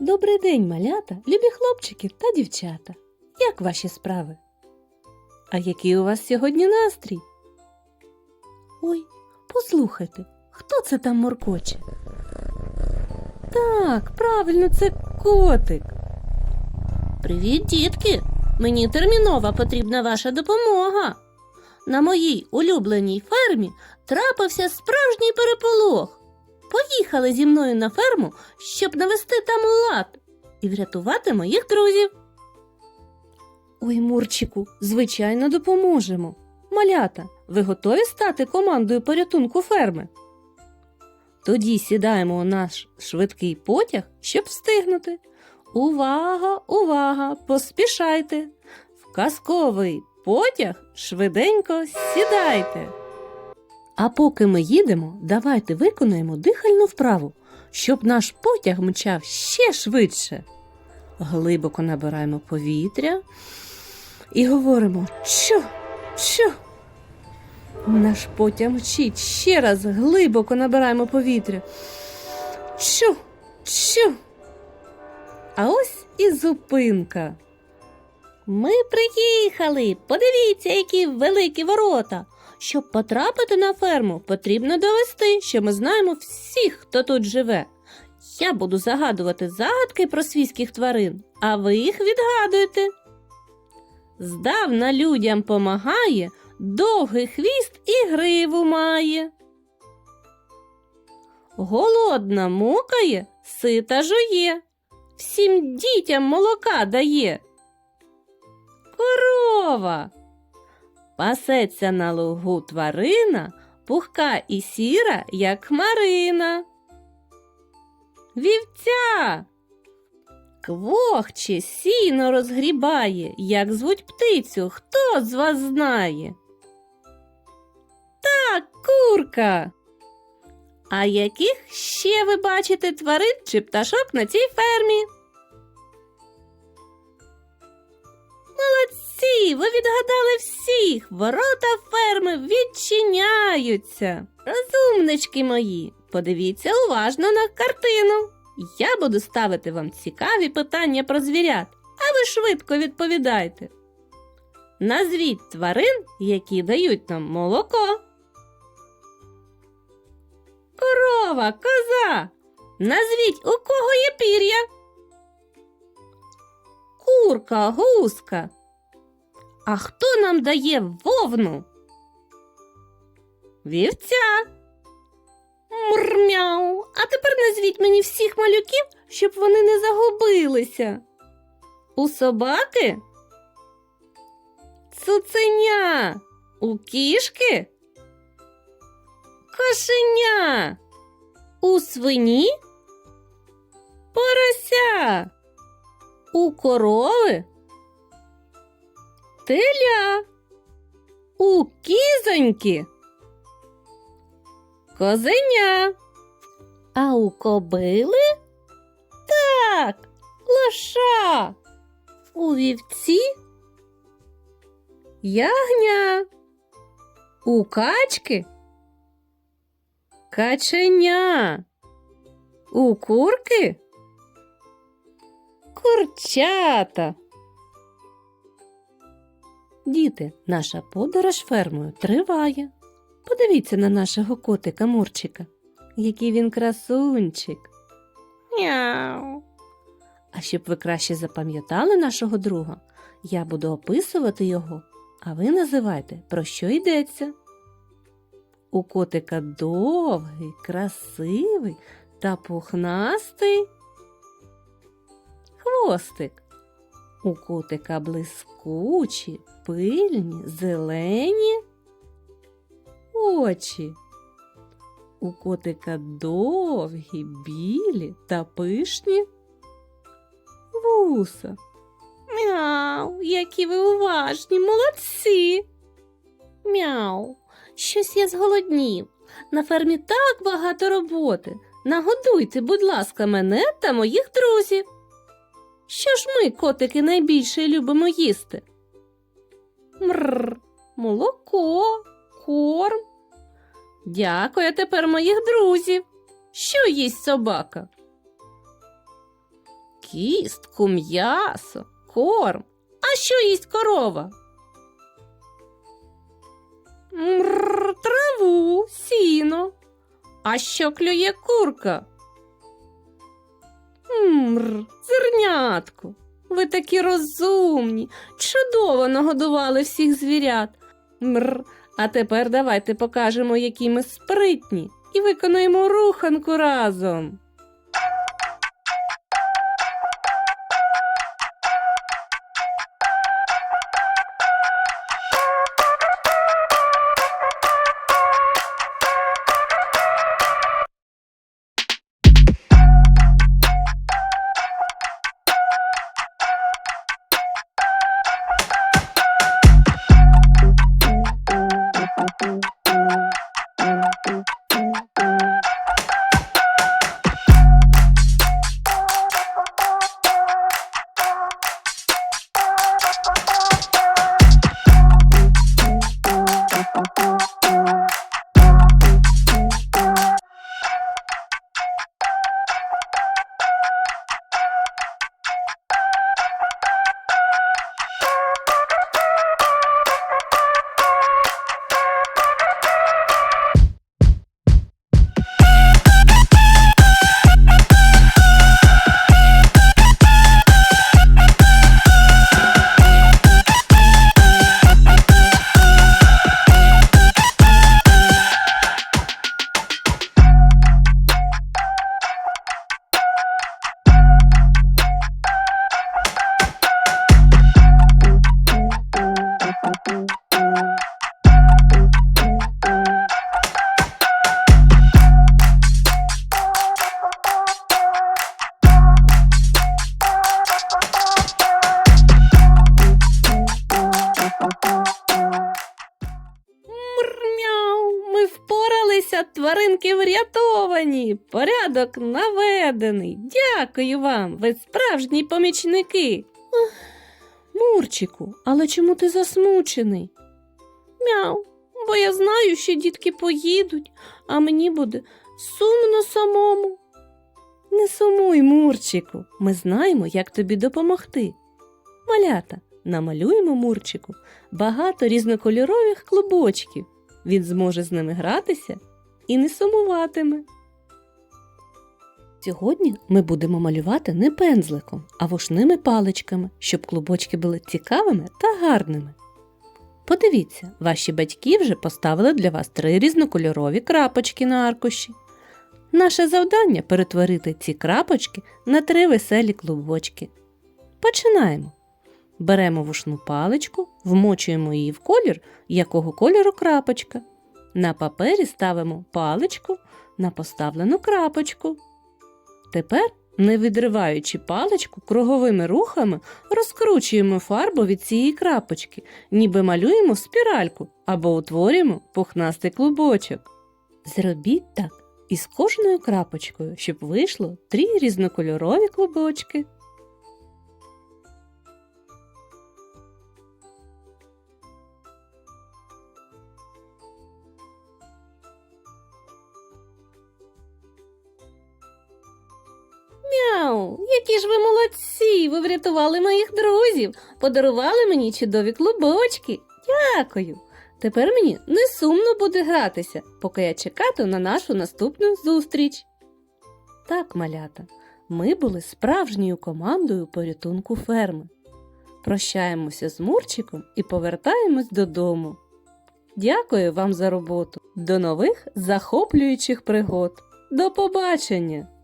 Добрий день, малята, любі хлопчики та дівчата. Як ваші справи? А який у вас сьогодні настрій? Ой, послухайте, хто це там моркоче? Так, правильно, це котик. Привіт, дітки! Мені термінова потрібна ваша допомога. На моїй улюбленій фермі трапився справжній переполох. Поїхали зі мною на ферму, щоб навести там лад і врятувати моїх друзів. Ой, Мурчику, звичайно, допоможемо. Малята, ви готові стати командою порятунку ферми? Тоді сідаємо у наш швидкий потяг, щоб встигнути. Увага, увага, поспішайте. В казковий потяг швиденько сідайте. А поки ми їдемо, давайте виконаємо дихальну вправу, щоб наш потяг мчав ще швидше. Глибоко набираємо повітря і говоримо чо, чо. Наш потяг мчить ще раз глибоко набираємо повітря. Чу, чу. А ось і зупинка. Ми приїхали. Подивіться, які великі ворота. Щоб потрапити на ферму, потрібно довести, що ми знаємо всіх, хто тут живе. Я буду загадувати загадки про свійських тварин, а ви їх відгадуєте. Здавна людям помагає, довгий хвіст і гриву має. Голодна мукає, сита жує, всім дітям молока дає. Корова. Пасеться на лугу тварина, пухка і сіра, як хмарина. Вівця. Квохче сіно розгрібає, як звуть птицю, хто з вас знає? Так, курка. А яких ще ви бачите тварин чи пташок на цій фермі? Молодці, ви відгадали всіх. Ворота ферми відчиняються. Розумнички мої, подивіться уважно на картину. Я буду ставити вам цікаві питання про звірят, а ви швидко відповідайте. Назвіть тварин, які дають нам молоко. Корова, коза. Назвіть, у кого є пір'я. Курка, гуска. А хто нам дає вовну? Вівця. Мурмяу. А тепер назвіть мені всіх малюків, щоб вони не загубилися. У собаки? Цуценя. У кішки? Кошеня. У свині? Порося. У корови? Теля. У кізоньки? Козеня. А у кобили? Так, лоша. У вівці? Ягня. У качки? Каченя. У курки? Курчата. Діти, наша подорож фермою триває. Подивіться на нашого котика Мурчика. Який він красунчик. Мяу. А щоб ви краще запам'ятали нашого друга, я буду описувати його, а ви називайте, про що йдеться. У котика довгий, красивий та пухнастий хвостик. У котика блискучі, пильні, зелені очі. У котика довгі, білі та пишні вуса. Мяу, які ви уважні, молодці. Мяу, щось я зголоднів. На фермі так багато роботи. Нагодуйте, будь ласка, мене та моїх друзів. Що ж ми, котики, найбільше любимо їсти? Мрр, молоко, корм. Дякую тепер моїх друзів. Що їсть собака? кістку, м'ясо, корм. А що їсть корова? Мрр, траву, сіно. А що клює курка? Мрр, зернятку, Ви такі розумні, чудово нагодували всіх звірят. Мр, а тепер давайте покажемо, які ми спритні, і виконаємо руханку разом. Порядок наведений. Дякую вам, ви справжні помічники. Ех, Мурчику, але чому ти засмучений? Мяу, бо я знаю, що дітки поїдуть, а мені буде сумно самому. Не сумуй, Мурчику, ми знаємо, як тобі допомогти. Малята, намалюємо Мурчику багато різнокольорових клубочків. Він зможе з ними гратися і не сумуватиме. Сьогодні ми будемо малювати не пензликом, а вушними паличками, щоб клубочки були цікавими та гарними. Подивіться, ваші батьки вже поставили для вас три різнокольорові крапочки на аркуші. Наше завдання перетворити ці крапочки на три веселі клубочки. Починаємо. Беремо вушну паличку, вмочуємо її в колір, якого кольору крапочка. На папері ставимо паличку на поставлену крапочку. Тепер, не відриваючи паличку, круговими рухами розкручуємо фарбу від цієї крапочки, ніби малюємо спіральку або утворюємо пухнастий клубочок. Зробіть так із кожною крапочкою, щоб вийшло три різнокольорові клубочки. Які ж ви молодці! Ви врятували моїх друзів, подарували мені чудові клубочки. Дякую. Тепер мені не сумно буде гратися, поки я чекатиму на нашу наступну зустріч. Так, малята, ми були справжньою командою порятунку ферми. Прощаємося з Мурчиком і повертаємось додому. Дякую вам за роботу. До нових захоплюючих пригод. До побачення!